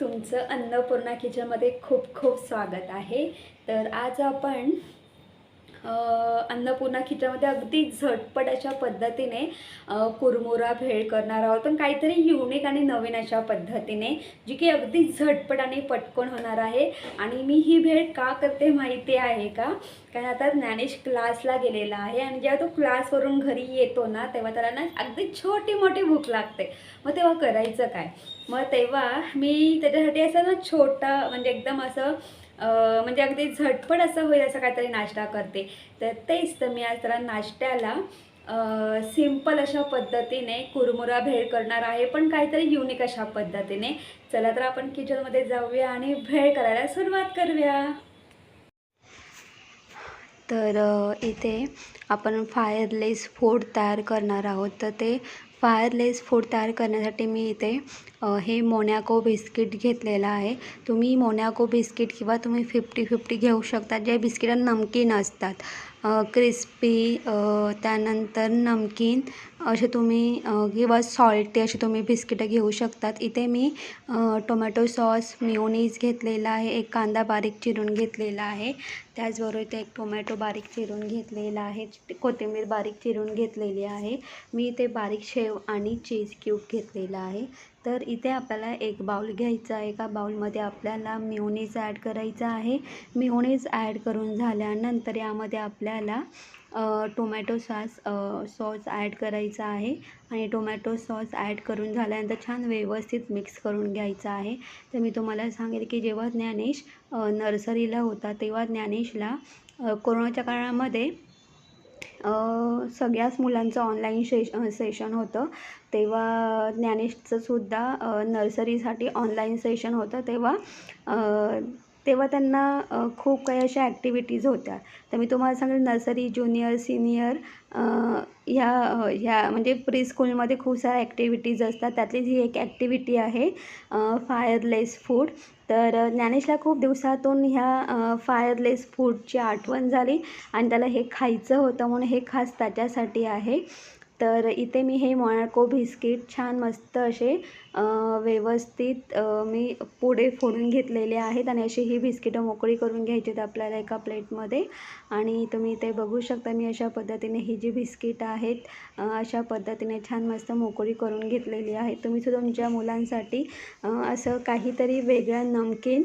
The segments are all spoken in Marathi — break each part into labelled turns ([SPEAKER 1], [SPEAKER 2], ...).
[SPEAKER 1] तुमचं अन्नपूर्णा किचनमध्ये खूप खूप स्वागत आहे. तर आज आपण अन्नपूर्णा किचनमध्ये अगदी झटपट अशा पद्धतीने कुरमुरा भेळ करणार आहोत. पण काहीतरी युनिक आणि नवीन अशा पद्धतीने जी की अगदी झटपट आणि पटकन होणार आहे. आणि मी ही भेळ का करते माहिती आहे का? कारण आता ज्ञानेश क्लासला गेलेला आहे आणि जेव्हा तो क्लासवरून घरी येतो ना तेव्हा त्याला ना अगदी छोटी मोठी भूक लागते. मग तेव्हा करायचं काय? मग तेव्हा मी त्याच्यासाठी असं ना छोटा म्हणजे एकदम असं म्हणजे अगदी झटपट असं होईल असं काहीतरी नाश्ता करते. तर तेच तर मी आज त्याला नाश्त्याला सिंपल अशा पद्धतीने कुरमुरा भेळ करणार आहे पण काहीतरी युनिक अशा पद्धतीने. चला तर आपण किचनमध्ये जाऊया आणि भेळ करायला सुरुवात करूया. तर इथे आपण फायरलेस फूड तयार करणार आहोत. तर ते फायरलेस फूड तयार करण्यासाठी मी इथे हे मोनॅको बिस्किट घेतलेलं आहे. तुम्ही मोनॅको बिस्किट किंवा तुम्ही फिफ्टी फिफ्टी घेऊ शकता. जे बिस्किट नमकीन असतात. क्रिस्पी त्यानंतर नमकीन असे तुम्ही किंवा सॉल्टी असे तुम्ही बिस्किटं घेऊ शकतात. इथे मी टोमॅटो सॉस मिओनीज घेतलेला आहे एक कांदा बारीक चिरून घेतलेला आहे. त्याचबरोबर इथे एक टोमॅटो बारीक चिरून घेतलेला आहे कोथिंबीर बारीक चिरून घेतलेली आहे. मी इथे बारीक शेव आणि चीज क्यूब घेतलेला आहे. तर इथे आपल्याला एक बाउल घ्यायचा आहे. एका बाउलमध्ये आपल्याला मिओनीज ॲड करायचा आहे. मिओनीज ॲड करून झाल्यानंतर यामध्ये आपल्याला टोमॅटो सॉस सॉस ॲड करायचा आहे. आणि टोमॅटो सॉस ॲड करून झाल्यानंतर छान व्यवस्थित मिक्स करून घ्यायचा आहे. तर मी तुम्हाला सांगेल की जेव्हा ज्ञानेश नर्सरीला होता तेव्हा ज्ञानेशला कोरोनाच्या काळामध्ये सगळ्याच मुलांचं ऑनलाईन शेश सेशन होतं. तेव्हा ज्ञानेशचंसुद्धा नर्सरीसाठी ऑनलाईन सेशन होतं. तेव्हा तेव्हा त्यांना खूप काही अशा ॲक्टिव्हिटीज होत्या. तर मी तुम्हाला सांगेल नर्सरी ज्युनियर सिनियर ह्या ह्या म्हणजे प्री स्कूलमध्ये खूप साऱ्या ॲक्टिव्हिटीज असतात. त्यातलीच ही एक ॲक्टिव्हिटी आहे फायरलेस फूड तर ज्ञानेशला खूप दिवसातून ह्या फायरलेस फूडची आठवण झाली आणि त्याला हे खायचं होतं म्हणून हे खास त्याच्यासाठी आहे. तर इथे मी हे मोनॅको बिस्किट छान मस्त असे व्यवस्थित मी पुढे फोडून घेतलेले आहेत आणि अशी ही बिस्किटं मोकळी करून घ्यायची आहेत आपल्याला एका प्लेटमध्ये. आणि तुम्ही इथे बघू शकता मी अशा पद्धतीने ही जी बिस्किट आहेत अशा पद्धतीने छान मस्त मोकळी करून घेतलेली आहे तुम्ही सुद्धा तुमच्या मुलांसाठी असं काहीतरी वेगळं नमकीन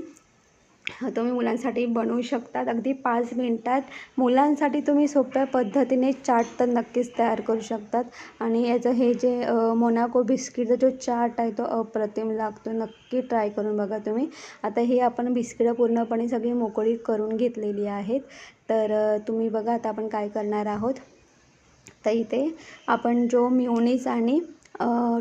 [SPEAKER 1] तुम्ही मुलांसाठी बनवू शकतात. अगदी पाच मिनटात मुलांसाठी तुम्ही सोप्या पद्धतीने चाट तर नक्कीच तयार करू शकतात. आणि याचं हे जे मोनाको बिस्किटचा जो चाट आहे तो अप्रतिम लागतो. नक्की ट्राय करून बघा तुम्ही. आता ही आपण बिस्किटं पूर्णपणे सगळी मोकळी करून घेतलेली आहेत. तर तुम्ही बघा आता आपण काय करणार आहोत. तर इथे आपण जो मिओनीज आणि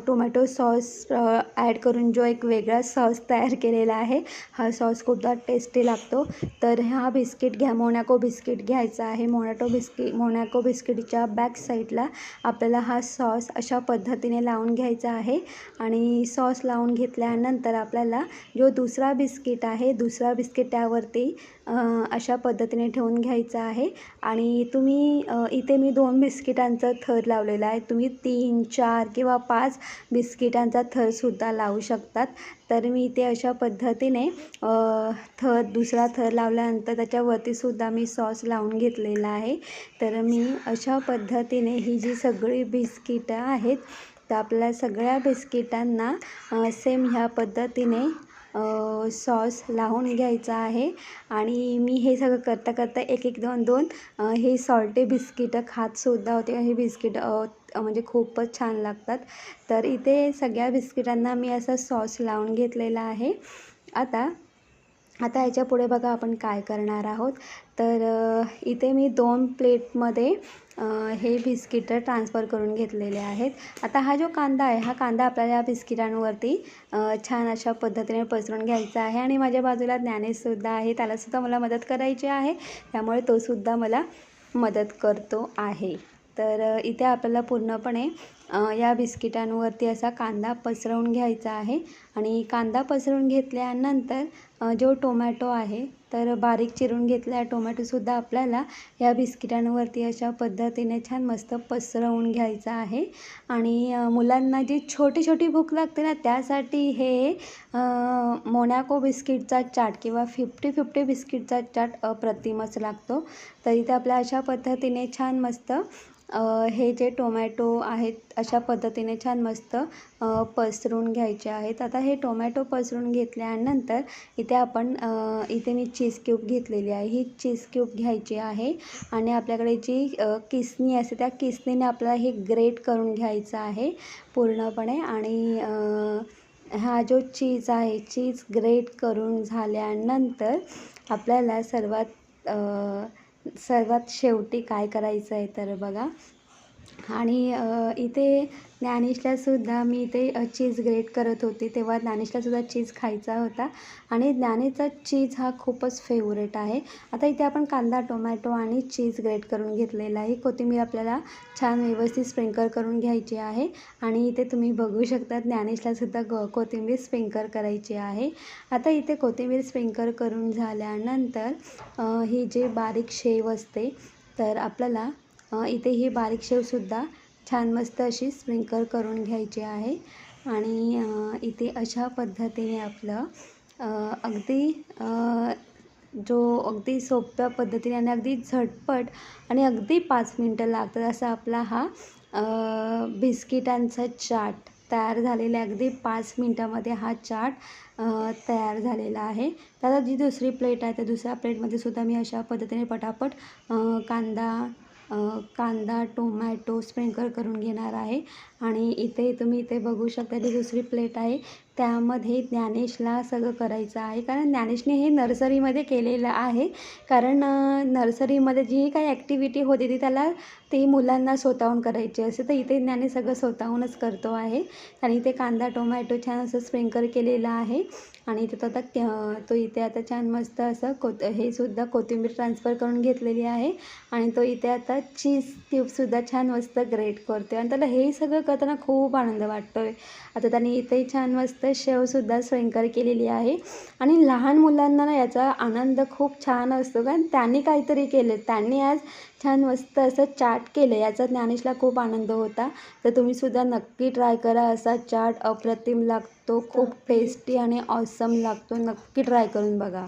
[SPEAKER 1] टोमॅटो सॉस ॲड करून जो एक वेगळा सॉस तयार केलेला आहे हा सॉस खूपदा टेस्टी लागतो. तर हा बिस्किट घ्या मोनॅको बिस्किट घ्यायचा आहे. मोनॅटो बिस्किट मोनॅको बिस्किटच्या बॅक साईडला आपल्याला हा सॉस अशा पद्धतीने लावून घ्यायचा आहे. आणि सॉस लावून घेतल्यानंतर आपल्याला जो दुसरा बिस्किट आहे दुसरा बिस्किट त्यावरती अशा पद्धतीने ठेवून घ्यायचा आहे. आणि तुम्ही इथे मी दोन बिस्किटांचा थर लावलेला आहे. तुम्ही तीन चार किंवा पाच बिस्किटांचा थरसुद्धा लावू शकतात. तर मी इथे अशा पद्धतीने थर दुसरा थर लावल्यानंतर त्याच्यावरतीसुद्धा मी सॉस लावून घेतलेला आहे. तर मी अशा पद्धतीने ही जी सगळी बिस्किटं आहेत तर आपल्या सगळ्या बिस्किटांना सेम ह्या पद्धतीने सॉस लावून घ्यायचा आहे. आणि मी हे सगळं करता करता एक एक दोन दोन हे सॉल्टे बिस्किटं खातसुद्धा होते. हे बिस्किट म्हणजे खूपच छान लागतात. तर इथे सगळ्या बिस्किटांना मी असा सॉस लावून घेतलेला आहे. आता आता ह्याच्या पुढे बघा आपण काय करणार आहोत. तर इथे मी दोन प्लेटमध्ये हे बिस्किटं ट्रान्सफर करून घेतलेले आहेत. आता हा जो कांदा आहे हा कांदा आपल्याला या बिस्किटांवरती छान अशा पद्धतीने पसरून घ्यायचा आहे आणि माझ्या बाजूला ज्ञानेशसुद्धा आहे. त्यालासुद्धा मला मदत करायची आहे. त्यामुळे तोसुद्धा मला मदत करतो आहे. तर इथे आपल्याला पूर्णपणे या बिस्किटांवरती असा कांदा पसरवून घ्यायचा आहे. आणि कांदा पसरवून घेतल्यानंतर जो टोमॅटो आहे तर बारीक चिरून घेतलेला टोमॅटोसुद्धा आपल्याला या बिस्किटांवरती अशा पद्धतीने छान मस्त पसरवून घ्यायचा आहे. आणि मुलांना जी छोटी छोटी भूक लागते ना त्यासाठी हे मोनॅको बिस्किटचा चाट किंवा फिफ्टी फिफ्टी बिस्किटचा चाट अप्रतिमच लागतो. तर इथे आपल्या अशा पद्धतीने छान मस्त हे जे टोमॅटो आहेत अशा पद्धतीने छान मस्त पसरून घ्यायचे आहेत. आता हे टोमॅटो पसरून घेतल्यानंतर इथे आपण इथे मी चीज क्यूब घेतलेली आहे. ही चीज क्यूब घ्यायची आहे आणि आपल्याकडे जी किसनी असते त्या किसनीने आपल्याला हे ग्रेट करून घ्यायचं आहे पूर्णपणे आणि हा जो चीज आहे चीज ग्रेट करून झाल्यानंतर आपल्याला सर्वात सर्वात शेवटी काय करायचं आहे तर बघा आणि इथे ज्ञानेशलासुद्धा मी इथे चीज ग्रेट करत होते. तेव्हा ज्ञानेशलासुद्धा चीज खायचा होता. आणि ज्ञानेचा चीज हा खूपच फेवरेट आहे. आता इथे आपण कांदा टोमॅटो आणि चीज ग्रेट करून घेतलेला आहे. कोथिंबीर आपल्याला छान व्यवस्थित स्प्रिंकल करून घ्यायची आहे. आणि इथे तुम्ही बघू शकता ज्ञानेशलासुद्धा ग कोथिंबीर स्प्रिंकल करायची आहे. आता इथे कोथिंबीर स्प्रिंकल करून झाल्यानंतर ही जे बारीक शेव असते तर आपल्याला इथे ही बारीक शेवसुद्धा छान मस्त अशी स्प्रिंकल करून घ्यायची आहे. आणि इथे अशा पद्धतीने आपलं अगदी जो अगदी सोप्या पद्धतीने आणि अगदी झटपट आणि अगदी पाच मिनटं लागतात असा आपला हा बिस्किटांचा चाट तयार झालेला अगदी पाच मिनटामध्ये हा चाट तयार झालेला आहे. त्याला जी दुसरी प्लेट आहे त्या दुसऱ्या प्लेटमध्ये सुद्धा मी अशा पद्धतीने पटापट कांदा कांदा टोमॅटो स्प्रिंकल करून घेणार आहे. आणि इथे तुम्ही इथे बघू शकता ती दुसरी प्लेट आहे. त्यामध्ये ज्ञानेशला सगळं करायचं आहे. कारण ज्ञानेशने हे नर्सरीमध्ये केलेलं आहे. कारण नर्सरीमध्ये जी काही ॲक्टिव्हिटी होती ती त्याला ती मुलांना स्वतःहून करायची असते. तर इथे ज्ञाने सगळं स्वतःहूनच करतो आहे. आणि इथे कांदा टोमॅटो छान असं स्प्रिंकल केलेलं आहे. आणि इथे तो आता तो इथे आता छान मस्त असं कोत हे सुद्धा कोथिंबीर ट्रान्सफर करून घेतलेली आहे. आणि तो इथे आता चीज ट्यूबसुद्धा छान मस्त ग्रेट करतो आणि त्याला हे सगळं करताना खूप आनंद वाटतो आहे आता त्याने इथे छान मस्त शेवसुद्धा स्प्रिंकल केलेली आहे. आणि लहान मुलांना ना याचा आनंद खूप छान असतो. कारण त्यांनी काहीतरी केलं. त्यांनी आज छान मस्त असं चाट केलं. याचा ज्ञानेशला खूप आनंद होता. तर तुम्हीसुद्धा नक्की ट्राय करा असा चाट. अप्रतिम लागतो. खूप टेस्टी आणि ऑसम लागतो. नक्की ट्राय करून बघा.